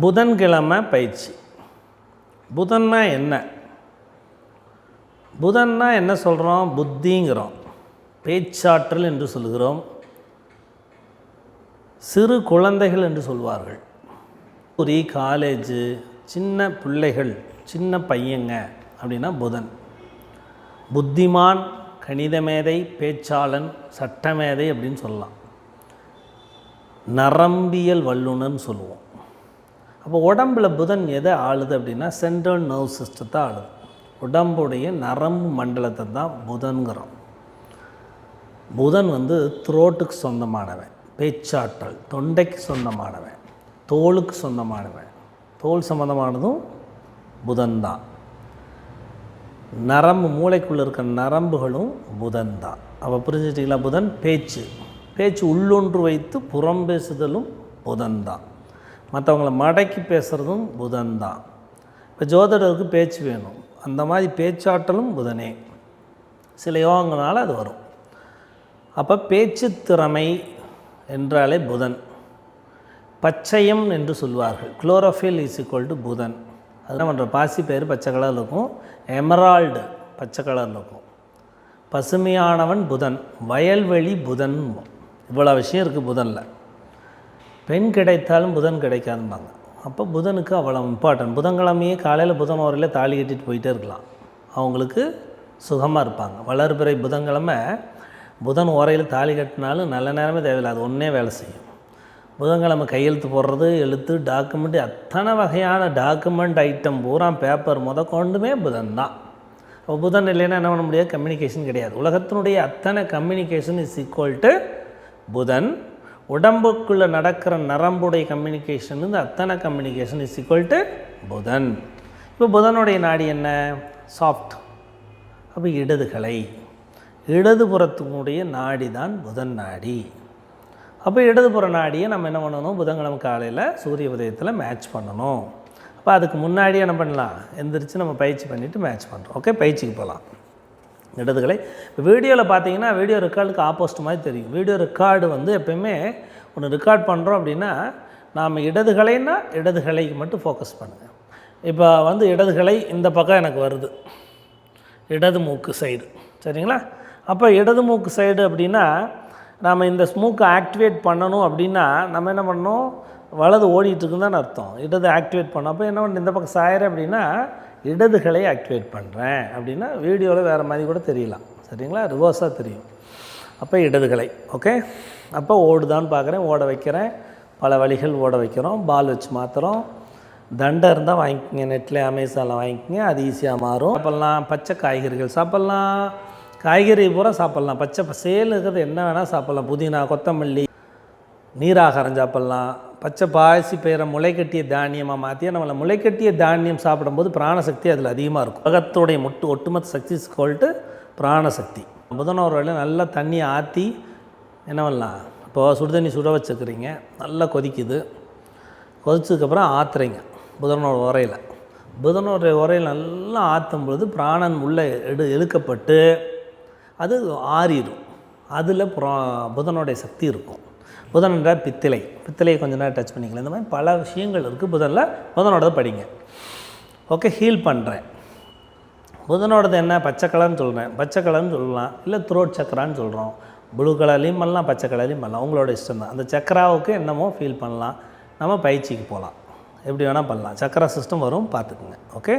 புதன்கிழமை பயிற்சி. புதன்னா என்ன? புதன்னா என்ன சொல்கிறோம் புத்திங்கிறோம். பேச்சாற்றல் என்று சொல்கிறோம் சிறு குழந்தைகள் என்று சொல்வார்கள். ஒரு காலேஜு சின்ன பிள்ளைகள் சின்ன பையங்க அப்படின்னா புதன். புத்திமான் கணித மேதை பேச்சாளன் சட்டமேதை அப்படின்னு சொல்லலாம். நரம்பியல் வல்லுனர்னு சொல்லுவோம். அப்போ உடம்பில் புதன் எதை ஆளுது அப்படின்னா சென்ட்ரல் நர்வ் சிஸ்டத்தை ஆளுது. உடம்புடைய நரம்பு மண்டலத்தை தான் புதன்கிறோம். புதன் வந்து த்ரோட்டுக்கு சொந்தமானவன் பேச்சாற்றல் தொண்டைக்கு சொந்தமானவன் தோலுக்கு சொந்தமானவன். தோல் சம்மந்தமானதும் புதன் தான். நரம்பு மூளைக்குள்ளே இருக்க நரம்புகளும் புதன் தான். அப்போ புரிஞ்சுட்டிங்களா புதன் பேச்சு. பேச்சு உள்ளொன்று வைத்து புறம் பேசுதலும் புதன் தான். மற்றவங்கள மடக்கி பேசுகிறதும் புதன் தான் இப்போ ஜோதிடருக்கு பேச்சு வேணும். அந்த மாதிரி பேச்சாற்றலும் புதனே. சில யோகங்களால் அது வரும். அப்போ பேச்சு திறமை என்றாலே புதன். பச்சையம் என்று சொல்வார்கள். குளோரோஃபில் இஸ் ஈக்குவல் டு புதன். அதெல்லாம் பண்ணுற பாசி பேர் பச்சை கலரில் இருக்கும். எமரால்டு பச்சை கலரில் இருக்கும். பசுமையானவன் புதன். வயல்வெளி புதன். இவ்வளோ விஷயம் இருக்குது புதனில். பெண் கிடைத்தாலும் புதன் கிடைக்காதும்பாங்க. அப்போ புதனுக்கு அவ்வளோ இம்பார்ட்டன்ட் புதன்கிழமையே காலையில் புதன் வரையில் தாலி கட்டிட்டு போயிட்டே இருக்கலாம். அவங்களுக்கு சுகமாக இருப்பாங்க. வளர்பிறை புதன்கிழமை புதன் உரையில் தாலி கட்டினாலும் நல்ல நேரமே தேவையில்லை அது ஒன்றே வேலை செய்யும். புதன்கிழமை கையெழுத்து போடுறது எழுத்து டாக்குமெண்ட் அத்தனை வகையான டாக்குமெண்ட் ஐட்டம் பூரா பேப்பர் முத கொண்டுமே புதன் தான். இப்போ புதன் இல்லைன்னா என்ன பண்ண முடியாது? கம்யூனிகேஷன் கிடையாது. உலகத்தினுடைய அத்தனை கம்யூனிகேஷன் இஸ் ஈக்குவல் டு புதன். உடம்புக்குள்ளே நடக்கிற நரம்புடைய கம்யூனிகேஷன் இந்த அத்தனை கம்யூனிகேஷன் இஸ் ஈக்குவல் டு புதன். இப்போ புதனுடைய நாடி என்ன? சாஃப்ட் அப்போ இடதுகளை இடதுபுறத்தினுடைய நாடி தான் புதன் நாடி. அப்போ இடதுபுற நாடியை நம்ம என்ன பண்ணணும்? புதன்கிழமை காலையில் சூரிய உதயத்தில் மேட்ச் பண்ணணும். அப்போ அதுக்கு முன்னாடியே என்ன பண்ணலாம்? எந்திரிச்சு நம்ம பயிற்சி பண்ணிவிட்டு மேட்ச் பண்ணுறோம் ஓகே பயிற்சிக்கு போகலாம். இடதுகளை இப்போ வீடியோவில் பார்த்தீங்கன்னா வீடியோ ரெக்கார்டுக்கு ஆப்போசிட் மாதிரி தெரியும். வீடியோ ரெக்கார்டு வந்து எப்பயுமே ஒன்று ரெக்கார்ட் பண்ணுறோம் அப்படின்னா நாம் இடதுகளைன்னா இடதுகளைக்கு மட்டும் ஃபோக்கஸ் பண்ணுங்கள் இப்போ வந்து இடதுகளை இந்த பக்கம் எனக்கு வருது. இடது மூக்கு சைடு சரிங்களா? அப்போ இடது மூக்கு சைடு அப்படின்னா நாம் இந்த ஸ்மூக்கை ஆக்டிவேட் பண்ணணும் அப்படின்னா நம்ம என்ன பண்ணணும்? வலது ஓடிட்டுருக்குன்னு தான் அர்த்தம். இடது ஆக்டிவேட் பண்ணோம் அப்போ என்ன பண்ண இந்த பக்கம் சாயிறேன் அப்படின்னா இடதுகளை ஆக்டிவேட் பண்ணுறேன் அப்படின்னா வீடியோவில் வேறு மாதிரி கூட தெரியலாம். சரிங்களா? ரிவர்ஸாக தெரியும். அப்போ இடதுகளை ஓகே அப்போ ஓடுதான்னு பார்க்குறேன் ஓட வைக்கிறேன். பல வழிகள் ஓட வைக்கிறோம். பால் வச்சு மாற்றுறோம் தண்டை இருந்தால் வாங்கிக்கோங்க. நெட்டில் அமேசானில் வாங்கிக்கோங்க. அது ஈஸியாக மாறும். சாப்பிட்லாம். பச்சை காய்கறிகள் சாப்பிட்லாம். காய்கறி பூரா சாப்பிட்லாம். பச்சை பசேல் இருக்கிறது என்ன வேணால் சாப்பிட்லாம். புதினா கொத்தமல்லி நீராகாரம் சாப்பிட்லாம். பச்சை பாசி பெயரை முளைக்கட்டிய தானியமாக மாற்றி நம்மளை முளைக்கட்டிய தானியம் சாப்பிடும்போது பிராணசக்தி அதில் அதிகமாக இருக்கும். உலகத்துடைய மொட்டு ஒட்டுமொத்த சக்தி சொல்லிட்டு பிராணசக்தி. புதனோர் வழியில் நல்லா தண்ணியை ஆற்றி என்ன பண்ணலாம்? இப்போது சுடுதண்ணி சுட வச்சுக்கிறீங்க நல்லா கொதிக்குது. கொதிச்சதுக்கப்புறம் ஆற்றுறீங்க புதனோட உரையில். புதனோட உரையில் நல்லா ஆற்றும் பொழுது பிராணன் உள்ளே எடு இழுக்கப்பட்டு அது ஆறிடும் அதில் புரா புதனுடைய சக்தி இருக்கும். புதன் என்றால் பித்தளை பித்திலையை கொஞ்ச நேரம் டச் பண்ணிக்கலாம் இந்த மாதிரி பல விஷயங்கள் இருக்குது புதனில் புதனோடது படிங்க. ஓகே ஹீல் பண்ணுறேன் புதனோடது என்ன? பச்சை கலர்னு சொல்கிறேன் பச்சை கலர்னு சொல்லலாம். இல்லை த்ரோட் சக்கரான்னு சொல்கிறோம் ப்ளூ கலர்லேயும் பண்ணலாம் பச்சை கலர்லேயும் பண்ணலாம். உங்களோட இஷ்டம் தான். அந்த சக்கராவுக்கு என்னமோ ஃபீல் பண்ணலாம். நம்ம பயிற்சிக்கு போகலாம் எப்படி வேணால் பண்ணலாம். சக்கரா சிஸ்டம் வரும் பார்த்துக்குங்க. ஓகே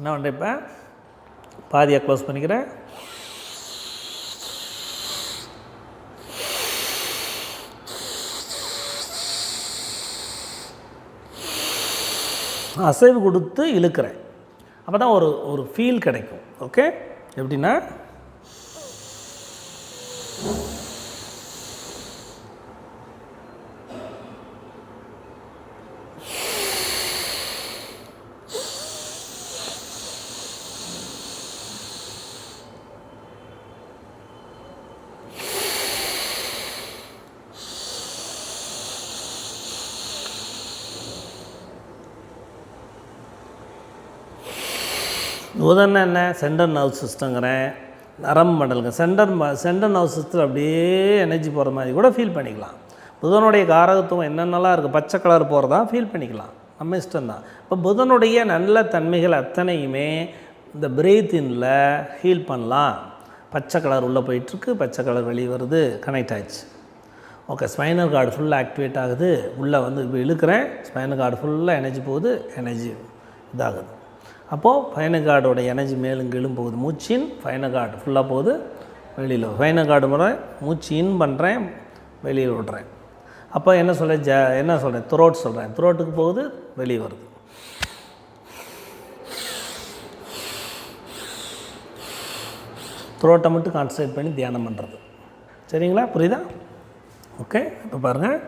என்ன பண்ணுறேன் இப்போ? பாதியாக க்ளோஸ் பண்ணிக்கிறேன். அசைவு கொடுத்து இழுக்கிறேன். அப்போ தான் ஒரு ஒரு ஃபீல் கிடைக்கும். ஓகே எப்படின்னா புதன் என்ன? சென்டர் நர்வ் சிஸ்டங்கிறேன் நரம்பு மண்டலுங்க. சென்டர் ம சென்டர் நர்வ் சிஸ்டத்தில் அப்படியே எனர்ஜி போகிற மாதிரி கூட ஃபீல் பண்ணிக்கலாம். புதனுடைய காரகத்துவம் என்னென்னலாம் இருக்குது பச்சை கலர் போகிறதா ஃபீல் பண்ணிக்கலாம். நம்ம இஷ்டம்தான். இப்போ புதனுடைய நல்ல தன்மைகள் அத்தனையுமே இந்த பிரீத்தின்ல ஹீல் பண்ணலாம். பச்சை கலர் உள்ளே போயிட்டுருக்கு. பச்சை கலர் வெளியே வருது. கனெக்ட் ஆயிடுச்சு. ஓகே ஸ்பைனல் கார்டு ஃபுல்லாக ஆக்டிவேட் ஆகுது. உள்ளே வந்து இப்போ இழுக்கிறேன். ஸ்பைனல் கார்டு ஃபுல்லாக எனர்ஜி போகுது. எனர்ஜி இதாகுது. அப்போது ஃபைனகார்டோட எனர்ஜி மேலும் கீழும் போகுது. மூச்சின் ஃபைனகார்டு ஃபுல்லாக போகுது வெளியில். ஃபைனகார்டு முறை மூச்சு இன் பண்ணுறேன் வெளியில் விடுறேன் அப்போ என்ன சொல்கிறேன் ஜ என்ன சொல்கிறேன் த்ரோட் சொல்கிறேன் த்ரோட்டுக்கு போகுது வெளியே வருது. த்ரோட்டை மட்டும் கான்சன்ட்ரேட் பண்ணி தியானம் பண்ணுறது சரிங்களா? புரியுதா? ஓகே இப்போ பாருங்கள்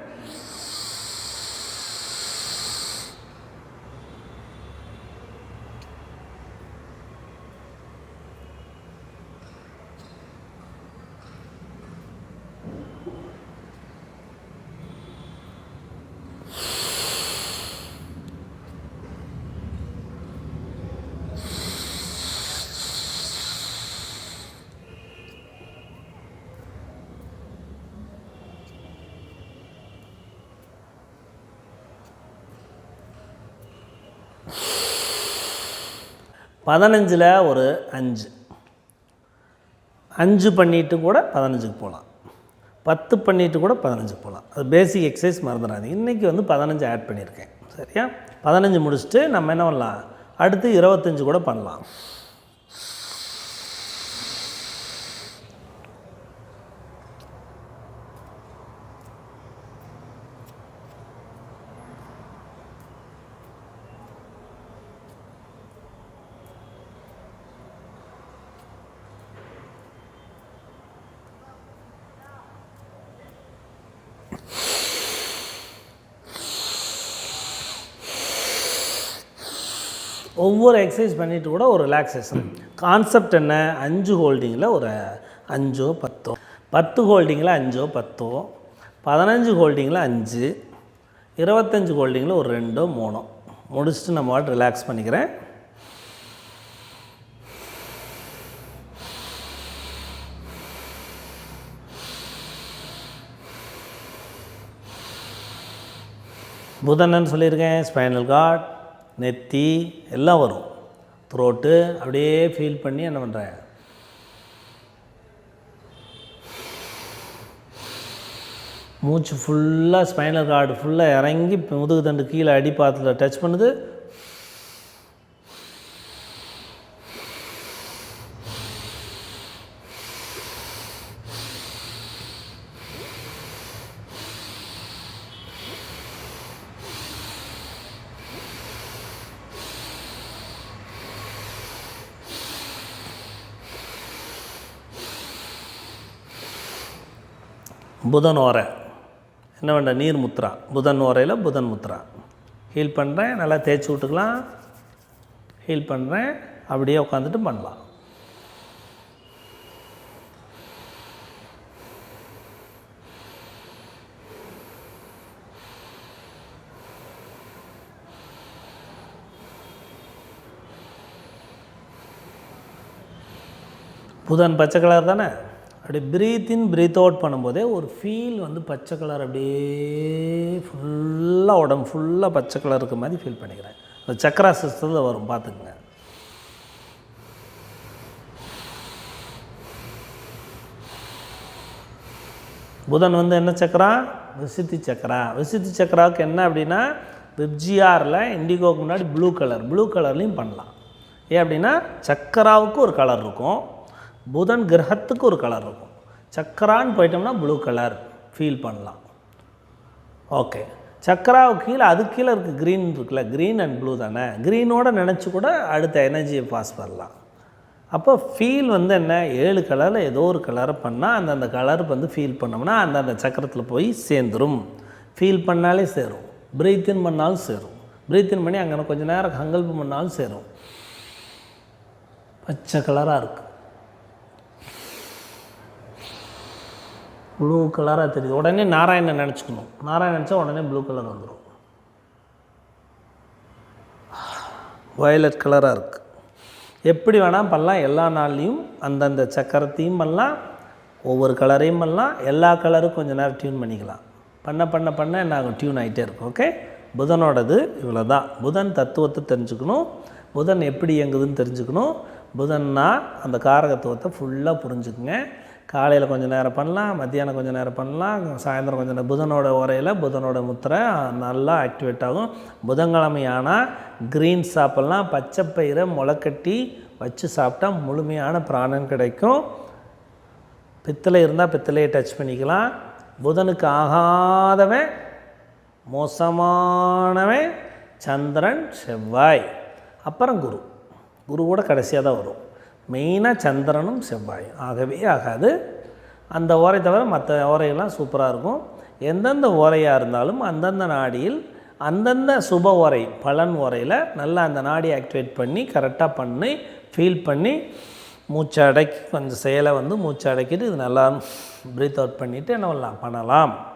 பதினஞ்சில் ஒரு அஞ்சு. அஞ்சு பண்ணிட்டு கூட பதினஞ்சுக்கு போகலாம். பத்து பண்ணிட்டு கூட பதினஞ்சுக்கு போகலாம். அது பேசிக் எக்ஸசைஸ் மறந்துடாது இன்றைக்கி வந்து பதினஞ்சு ஆட் பண்ணியிருக்கேன். சரியா? பதினஞ்சு முடிச்சுட்டு நம்ம என்ன பண்ணலாம்? அடுத்து இருபத்தஞ்சு கூட பண்ணலாம். ஒவ்வொரு எக்ஸசைஸ் பண்ணிட்டு கூட ஒரு ரிலாக்ஸேஷன் கான்செப்ட் என்ன? அஞ்சு ஹோல்டிங்கில் ஒரு அஞ்சோ பத்தோ. பத்து ஹோல்டிங்கில் அஞ்சோ பத்தோ. பதினஞ்சு ஹோல்டிங்கில் அஞ்சு. இருபத்தஞ்சு ஹோல்டிங்கில் ஒரு ரெண்டோ மூணோ. முடிச்சுட்டு நம்ம வாட் ரிலாக்ஸ் பண்ணிக்கிறேன். புதனன்னு சொல்லியிருக்கேன். ஸ்பைனல் கார்ட் நெத்தி எல்லாம் வரும். த்ரோட்டு அப்படியே ஃபீல் பண்ணி என்ன பண்ணுறேன் மூச்சு ஃபுல்லாக ஸ்பைனல் கார்டு ஃபுல்லாக இறங்கி முதுகு தண்டு கீழே அடிப்பாத்தில் டச் பண்ணுது. புதன் ஓரை. என்ன வேண்டாம் நீர் முத்ரா. புதன் ஓரையில் புதன் முத்ரா. ஹீல் பண்ணுறேன் நல்லா தேய்ச்சி விட்டுக்கலாம். ஹீல் பண்ணுறேன் அப்படியே உட்காந்துட்டு பண்ணலாம். புதன் பச்சை கலர் தானே? அப்படியே ப்ரீத் இன் ப்ரீத் அவுட் பண்ணும்போதே ஒரு ஃபீல் வந்து பச்சை கலர் அப்படியே ஃபுல்லாக உடம்பு ஃபுல்லாக பச்சை கலர் இருக்க மாதிரி ஃபீல் பண்ணிக்கிறேன். அந்த சக்கரா சிஸ்டத்தில் வரும் பார்த்துக்குங்க. புதன் வந்து என்ன சக்கரா? விசித்தி சக்கரா. விசித்தி சக்கராவுக்கு என்ன அப்படின்னா விப்ஜிஆரில் இண்டிகோக்கு முன்னாடி ப்ளூ கலர் ப்ளூ கலர்லேயும் பண்ணலாம். ஏன் அப்படின்னா சக்கராவுக்கு ஒரு கலர் இருக்கும். புதன் கிரகத்துக்கு ஒரு கலர் இருக்கும். சக்கரான்னு போயிட்டோம்னா ப்ளூ கலர் ஃபீல் பண்ணலாம். ஓகே சக்கராவுக்கு கீழே அதுக்கு கீழே இருக்குது க்ரீன் இருக்குல்ல க்ரீன் அண்ட் ப்ளூ தானே. க்ரீனோட நினச்சி கூட அடுத்த எனர்ஜியை பாஸ் பண்ணலாம். அப்போ ஃபீல் வந்து என்ன? ஏழு கலரில் ஏதோ ஒரு கலரை பண்ணால் அந்தந்த கலர் வந்து ஃபீல் பண்ணோம்னா அந்தந்த சக்கரத்தில் போய் சேர்ந்துரும். ஃபீல் பண்ணாலே சேரும். பிரீத்தின் இன் பண்ணாலும் சேரும். பிரீத்தின் இன் பண்ணி அங்கே கொஞ்சம் நேரம் சங்கல்பம் பண்ணாலும் சேரும். பச்சை கலராக இருக்குது ப்ளூ கலராக தெரியுது. உடனே நாராயணன் நினச்சிக்கணும். நாராயணன் நினச்சா உடனே ப்ளூ கலர் வந்துடும் வயலட் கலராக இருக்குது எப்படி வேணால் பண்ணலாம். எல்லா நாள்லேயும் அந்தந்த சக்கரத்தையும் பண்ணலாம். ஒவ்வொரு கலரையும் பண்ணலாம். எல்லா கலரும் கொஞ்சம் நேரம் டியூன் பண்ணிக்கலாம். பண்ண பண்ண பண்ண நாங்கள் டியூன் ஆகிட்டே இருக்கும். ஓகே புதனோடது இவ்வளோ தான் புதன் தத்துவத்தை தெரிஞ்சுக்கணும். புதன் எப்படி இயங்குதுன்னு தெரிஞ்சுக்கணும். புதன்னா அந்த காரகத்துவத்தை ஃபுல்லாக புரிஞ்சுக்குங்க. காலையில் கொஞ்சம் நேரம் பண்ணலாம் மத்தியானம் கொஞ்சம் நேரம் பண்ணலாம் சாயந்தரம் கொஞ்சம் நேரம். புதனோட உரையில் புதனோட முத்திரை நல்லா ஆக்டிவேட் ஆகும். புதன்கிழமை ஆனால் க்ரீன் சாப்பிட்லாம் பச்சை பயிரை முளைக்கட்டி வச்சு சாப்பிட்டா முழுமையான பிராணன் கிடைக்கும். பித்தளை இருந்தால் பித்தளையை டச் பண்ணிக்கலாம். புதனுக்கு ஆகாதவன் மோசமானவன் சந்திரன் செவ்வாய். அப்புறம் குரு. குரு கூட கடைசியாக தான் வரும். மெயினாக சந்திரனும் செவ்வாயும். ஆகவே ஆகாது. அந்த ஓரை தவிர மற்ற ஓரையெல்லாம் சூப்பராக இருக்கும். எந்தெந்த ஓரையாக இருந்தாலும் அந்தந்த நாடியில் அந்தந்த சுப உரை பலன் உரையில் நல்லா அந்த நாடி ஆக்டிவேட் பண்ணி கரெக்டாக பண்ணி ஃபீல் பண்ணி மூச்சை அடக்கி கொஞ்சம் செயலை வந்து மூச்சை அடக்கிட்டு இது நல்லா ப்ரீத் அவுட் பண்ணிவிட்டு என்ன பண்ணலாம்? பண்ணலாம்.